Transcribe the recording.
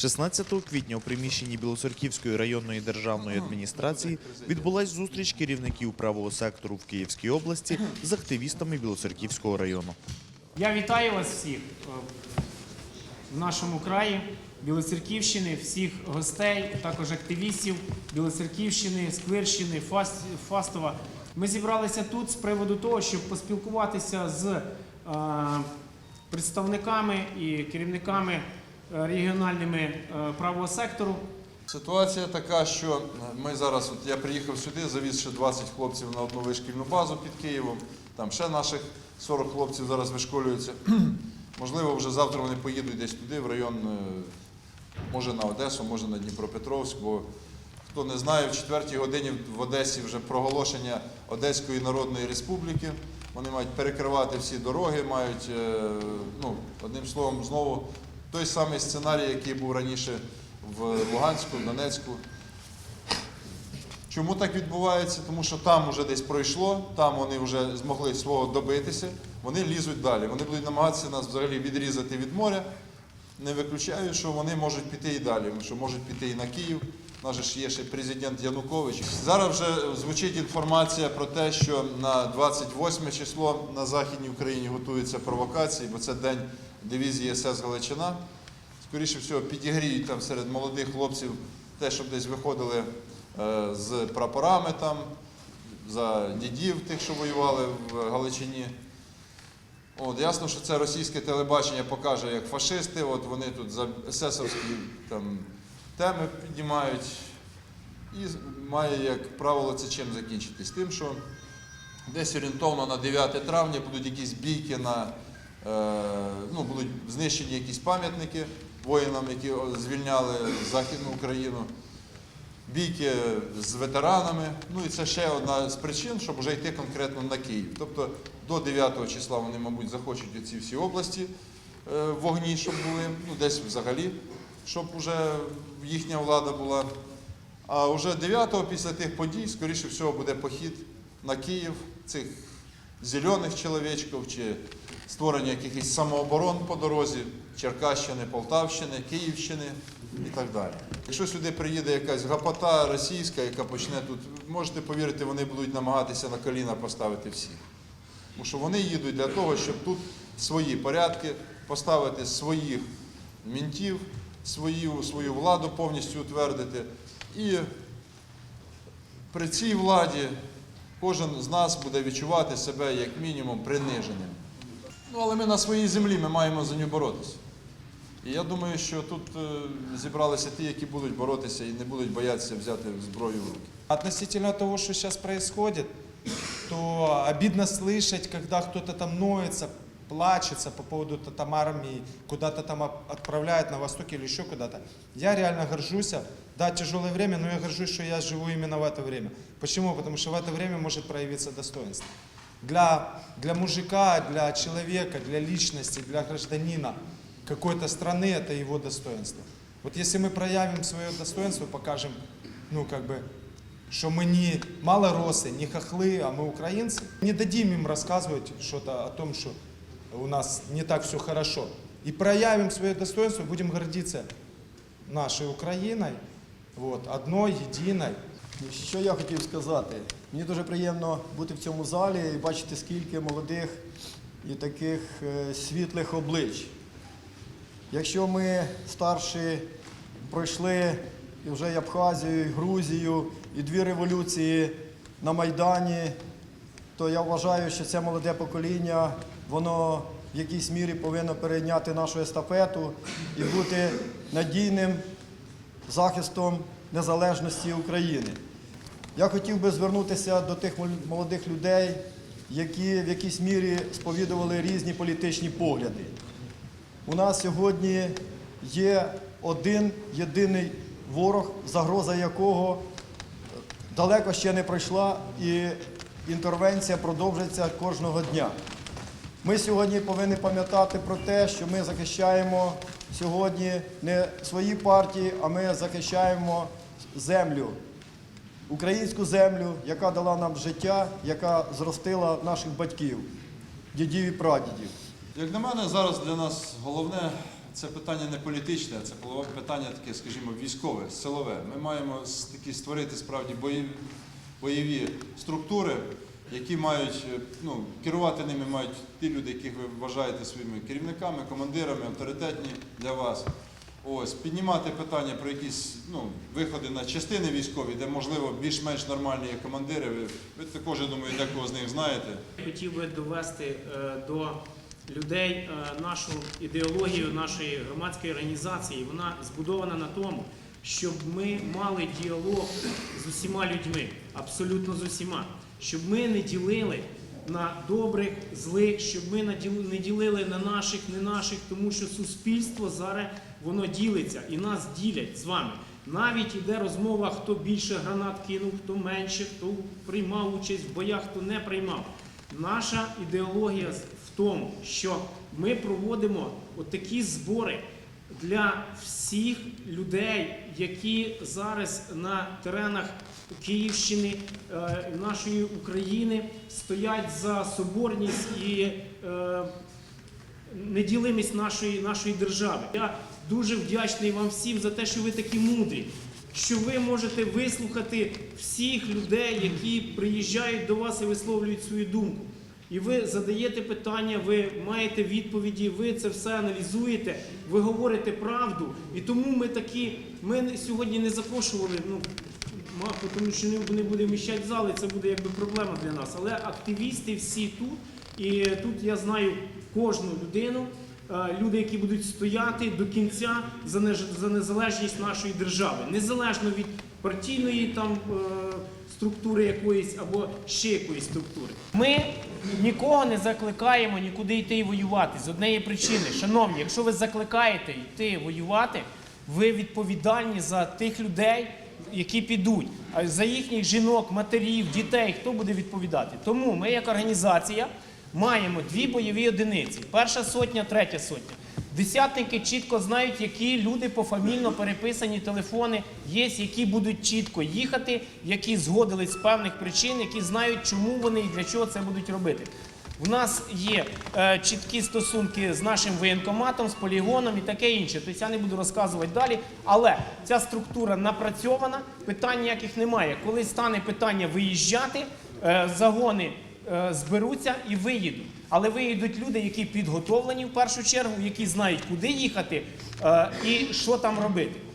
16 квітня у приміщенні Білоцерківської районної державної адміністрації відбулась зустріч керівників правого сектору в Київській області з активістами Білоцерківського району. Я вітаю вас всіх е, в нашому краї Білоцерківщини, всіх гостей, також активістів Білоцерківщини, Сквирщини, Фас- Фастова. Ми зібралися тут з приводу того, щоб поспілкуватися з е, представниками і керівниками регіональними е, правого сектору. Ситуація така, що ми зараз, от я приїхав сюди, завіз ще 20 хлопців на одну вишкільну базу під Києвом. Там ще наших 40 хлопців зараз вишколюються. Можливо, вже завтра вони поїдуть десь туди, в район, е, може на Одесу, може на Дніпропетровськ. Бо хто не знає, в четвертій годині в Одесі вже проголошення Одеської Народної Республіки. Вони мають перекривати всі дороги, мають, е, ну, одним словом, знову той самий сценарій, який був раніше в Луганську, в Донецьку. Чому так відбувається? Тому що там вже десь пройшло, там вони вже змогли свого добитися, вони лізуть далі. Вони будуть намагатися нас взагалі відрізати від моря. Не виключаю, що вони можуть піти і далі, що можуть піти і на Київ. Нас ж є ще президент Янукович. Зараз вже звучить інформація про те, що на 28 число на Західній Україні готуються провокації, бо це день дивізії СС Галичина. Скоріше всього, підігріють там серед молодих хлопців те, щоб десь виходили е, з прапорами там, за дідів тих, що воювали в Галичині. От, ясно, що це російське телебачення покаже, як фашисти, от вони тут за есесовські там, теми піднімають. І має, як правило, це чим закінчитись? Тим, що десь орієнтовно на 9 травня будуть якісь бійки на ну, будуть знищені якісь пам'ятники воїнам, які звільняли Західну Україну. Бійки з ветеранами. Ну і це ще одна з причин, щоб вже йти конкретно на Київ. Тобто до 9 числа вони, мабуть, захочуть оці всі області е, вогні, щоб були, ну десь взагалі, щоб вже їхня влада була. А вже 9-го після тих подій, скоріше всього, буде похід на Київ цих зелених чоловічків чи створення якихось самооборон по дорозі Черкащини, Полтавщини, Київщини і так далі. Якщо сюди приїде якась гапота російська, яка почне тут, можете повірити, вони будуть намагатися на коліна поставити всіх. Тому що вони їдуть для того, щоб тут свої порядки поставити своїх мінтів, свою, свою владу повністю утвердити. І при цій владі кожен з нас буде відчувати себе як мінімум приниженим. Ну, але ми на своїй землі ми маємо за нього боротися. І я думаю, що тут е, зібралися ті, які будуть боротися і не будуть боятися взяти зброю в руки. Относительно того, що зараз відбувається, то обідно слышать, когда кто-то там ноется, плачется по поводу то там армии, куда-то там от- отправляют на восток или еще куда-то. Я реально горжусь. Да, тяжелое время, но я горжусь, что я живу именно в это время. Почему? Потому что в это время может проявиться достоинство. Для, для мужика, для человека, для личности, для гражданина какой-то страны это его достоинство. Вот если мы проявим свое достоинство, покажем, ну как бы, что мы не малоросы, не хохлы, а мы украинцы, не дадим им рассказывать что-то о том, что у нас не так все хорошо. И проявим свое достоинство, будем гордиться нашей Украиной, вот, одной, единой. Що я хотів сказати? Мені дуже приємно бути в цьому залі і бачити, скільки молодих і таких е, світлих облич. Якщо ми старші пройшли і вже і Абхазію, і Грузію, і дві революції на Майдані, то я вважаю, що це молоде покоління, воно в якійсь мірі повинно перейняти нашу естафету і бути надійним захистом незалежності України. Я хотів би звернутися до тих молодих людей, які в якійсь мірі сповідували різні політичні погляди. У нас сьогодні є один єдиний ворог, загроза якого далеко ще не пройшла, і інтервенція продовжується кожного дня. Ми сьогодні повинні пам'ятати про те, що ми захищаємо сьогодні не свої партії, а ми захищаємо землю, українську землю, яка дала нам життя, яка зростила наших батьків, дідів і прадідів. Як на мене, зараз для нас головне це питання не політичне, це питання таке, скажімо, військове, силове. Ми маємо такі створити справді бойові, бойові структури, які мають е, ну, керувати ними мають ті люди, яких ви вважаєте своїми керівниками, командирами, авторитетні для вас. Ось піднімати питання про якісь ну, виходи на частини військові, де можливо більш-менш нормальні є командири. Ви, ви також я думаю, декого з них знаєте. Хотів би довести е, до людей е, нашу ідеологію нашої громадської організації. Вона збудована на тому, щоб ми мали діалог з усіма людьми, абсолютно з усіма, щоб ми не ділили на добрих, злих, щоб ми не ділили на наших, не наших, тому що суспільство зараз воно ділиться і нас ділять з вами. Навіть іде розмова, хто більше гранат кинув, хто менше, хто приймав участь в боях, хто не приймав. Наша ідеологія в тому, що ми проводимо отакі збори для всіх людей, які зараз на теренах Київщини, е, нашої України стоять за соборність і е, неділимість нашої, нашої держави. Я дуже вдячний вам всім за те, що ви такі мудрі, що ви можете вислухати всіх людей, які приїжджають до вас і висловлюють свою думку. І ви задаєте питання, ви маєте відповіді, ви це все аналізуєте, ви говорите правду. І тому ми такі, ми сьогодні не запрошували, ну, мабуть, тому що не, буде вміщати зали, це буде якби проблема для нас. Але активісти всі тут, і тут я знаю кожну людину, е, люди, які будуть стояти до кінця за, незалежність нашої держави, незалежно від партійної там е, структури якоїсь або ще якоїсь структури. Ми нікого не закликаємо нікуди йти і воювати з однієї причини. Шановні, якщо ви закликаєте йти воювати, ви відповідальні за тих людей, які підуть, а за їхніх жінок, матерів, дітей, хто буде відповідати. Тому ми, як організація, маємо дві бойові одиниці: перша сотня, третя сотня. Десятники чітко знають, які люди пофамільно переписані телефони є, які будуть чітко їхати, які згодились з певних причин, які знають, чому вони і для чого це будуть робити. У нас є е, чіткі стосунки з нашим воєнкоматом, з полігоном і таке інше. Тобто я не буду розказувати далі. Але ця структура напрацьована, питань ніяких немає. Коли стане питання виїжджати, е, загони зберуться і виїдуть. Але виїдуть люди, які підготовлені в першу чергу, які знають, куди їхати е, і що там робити.